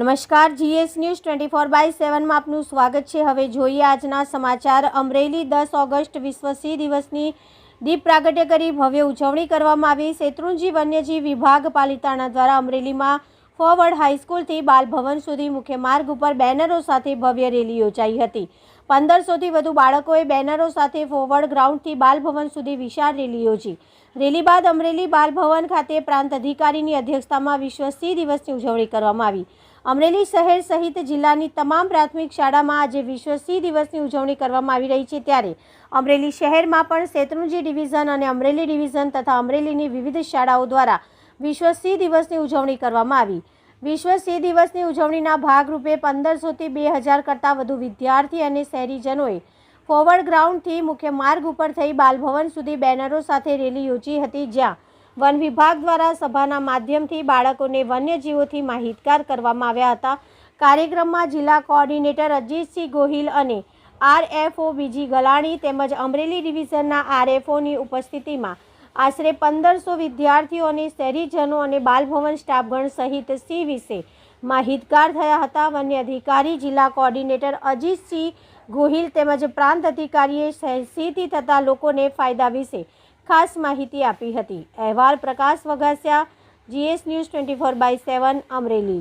નમસ્કાર, GS news twenty four by સેવનમાં આપનું સ્વાગત છે. હવે જોઈએ આજના સમાચાર. અમરેલી દસ ઓગસ્ટ વિશ્વ સિંહ દિવસની દીપ પ્રાગટ્ય કરી ભવ્ય ઉજવણી કરવામાં આવી. શેત્રુંજી વન્યજીવ વિભાગ પાલિતાણા દ્વારા અમરેલીમાં ફોરવર્ડ હાઈસ્કૂલથી બાલભવન સુધી મુખ્ય માર્ગ ઉપર બેનરો સાથે ભવ્ય રેલી યોજાઈ હતી. પંદરસોથી વધુ બાળકોએ બેનરો સાથે ફોરવર્ડ ગ્રાઉન્ડથી બાલભવન સુધી વિશાળ રેલી યોજી. રેલી બાદ અમરેલી બાલભવન ખાતે પ્રાંત અધિકારીની અધ્યક્ષતામાં વિશ્વ સિંહ દિવસની ઉજવણી કરવામાં આવી. અમરેલી શહેર સહિત જિલ્લાની તમામ પ્રાથમિક શાળામાં આજે વિશ્વ સિંહ દિવસની ઉજવણી કરવામાં આવી રહી છે. ત્યારે અમરેલી શહેરમાં પણ શેત્રુંજી ડિવિઝન અને અમરેલી ડિવિઝન તથા અમરેલીની વિવિધ શાળાઓ દ્વારા વિશ્વ સિંહ દિવસની ઉજવણી કરવામાં આવી. વિશ્વ સિંહ દિવસની ઉજવણીના ભાગરૂપે પંદરસોથી બે હજાર કરતાં વધુ વિદ્યાર્થી અને શહેરીજનોએ ફોરવર્ડ ગ્રાઉન્ડથી મુખ્ય માર્ગ ઉપર થઈ બાલભવન સુધી બેનરો સાથે રેલી યોજી હતી, જ્યાં વન વિભાગ દ્વારા સભાના માધ્યમથી બાળકોને વન્યજીવોથી માહિતગાર કરવામાં આવ્યા હતા. કાર્યક્રમમાં જિલ્લા કોઓર્ડિનેટર અજીતસિંહ ગોહિલ અને આરએફઓ બીજી ગલાણી તેમજ અમરેલી ડિવિઝનના આરએફઓની ઉપસ્થિતિમાં આશરે પંદરસો વિદ્યાર્થીઓ અને શહેરીજનો અને બાલભવન સ્ટાફગણ સહિત સિંહ વિશે માહિતગાર થયા હતા. વન્ય અધિકારી જિલ્લા કોઓર્ડિનેટર અજીતસિંહ ગોહિલ તેમજ પ્રાંત અધિકારીએ સિંહથી થતા લોકોને ફાયદા વિશે ખાસ માહિતી આપી હતી. અહેવાલ Prakash Vaghasiya GS news twenty four by seven Amreli.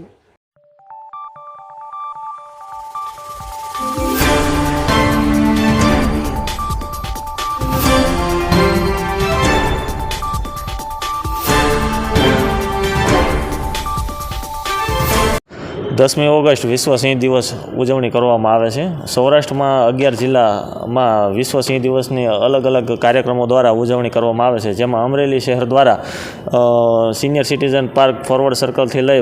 દસમી ઓગસ્ટ વિશ્વ સિંહ દિવસ ઉજવણી કરવામાં આવે છે. સૌરાષ્ટ્રમાં અગિયાર જિલ્લામાં વિશ્વ સિંહ દિવસની અલગ અલગ કાર્યક્રમો દ્વારા ઉજવણી કરવામાં આવે છે. જેમાં અમરેલી શહેર દ્વારા સિનિયર સિટીઝન પાર્ક ફોરવર્ડ સર્કલથી લઈ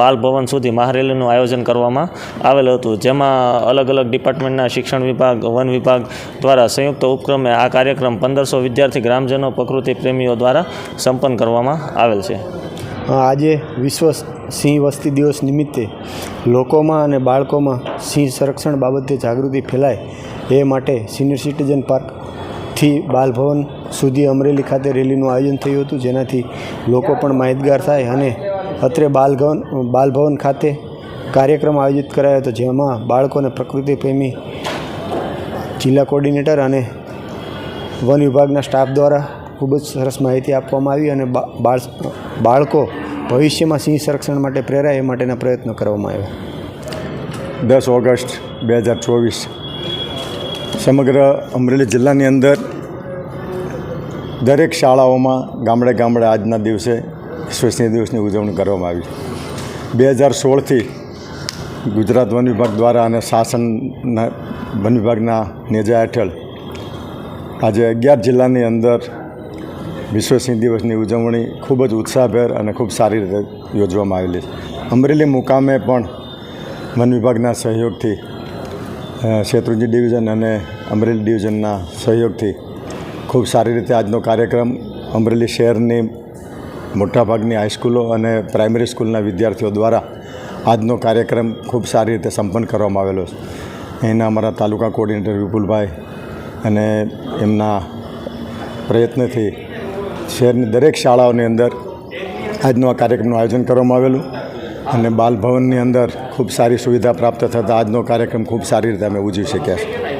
બાલભવન સુધી મહારેલીનું આયોજન કરવામાં આવેલું હતું. જેમાં અલગ અલગ ડિપાર્ટમેન્ટના શિક્ષણ વિભાગ, વન વિભાગ દ્વારા સંયુક્ત ઉપક્રમે આ કાર્યક્રમ પંદરસો વિદ્યાર્થી ગ્રામજનો, પ્રકૃતિ પ્રેમીઓ દ્વારા સંપન્ન કરવામાં આવેલ છે. આજે વિશ્વ સિંહ વસ્તી દિવસ નિમિત્તે લોકોમાં અને બાળકોમાં સિંહ સંરક્ષણ બાબતે જાગૃતિ ફેલાય એ માટે સિનિયર સિટીઝન પાર્કથી બાલભવન સુધી અમરેલી ખાતે રેલીનું આયોજન થયું હતું, જેનાથી લોકો પણ માહિતગાર થાય અને અત્રે બાલભવન બાલભવન ખાતે કાર્યક્રમ આયોજિત કરાયો હતો, જેમાં બાળકોને પ્રકૃતિ પ્રેમી જિલ્લા કોર્ડિનેટર અને વન વિભાગના સ્ટાફ દ્વારા ખૂબ જ સરસ માહિતી આપવામાં આવી અને બાળકો ભવિષ્યમાં સિંહ સંરક્ષણ માટે પ્રેરાય એ માટેના પ્રયત્નો કરવામાં આવ્યા. દસ ઓગસ્ટ બે હજાર ચોવીસ સમગ્ર અમરેલી જિલ્લાની અંદર દરેક શાળાઓમાં ગામડે ગામડે આજના દિવસે વિશ્વ દિવસની ઉજવણી કરવામાં આવી. બે હજાર સોળથી ગુજરાત વન વિભાગ દ્વારા અને શાસનના, વન વિભાગના નેજા હેઠળ આજે અગિયાર જિલ્લાની અંદર વિશ્વ સિંહ દિવસની ઉજવણી ખૂબ જ ઉત્સાહભેર અને ખૂબ સારી રીતે યોજવામાં આવેલી છે. અમરેલી મુકામે પણ વન વિભાગના સહયોગથી શેત્રુંજી ડિવિઝન અને અમરેલી ડિવિઝનના સહયોગથી ખૂબ સારી રીતે આજનો કાર્યક્રમ અમરેલી શહેરની મોટાભાગની હાઈસ્કૂલો અને પ્રાઇમરી સ્કૂલના વિદ્યાર્થીઓ દ્વારા આજનો કાર્યક્રમ ખૂબ સારી રીતે સંપન્ન કરવામાં આવેલો છે. એના અમારા તાલુકા કોર્ડિનેટર વિપુલભાઈ અને એમના પ્રયત્નથી શહેરની દરેક શાળાઓની અંદર આજનો આ કાર્યક્રમનું આયોજન કરવામાં આવેલું અને બાલભવનની અંદર ખૂબ સારી સુવિધા પ્રાપ્ત થતાં આજનો કાર્યક્રમ ખૂબ સારી રીતે અમે ઉજવી શક્યા છે.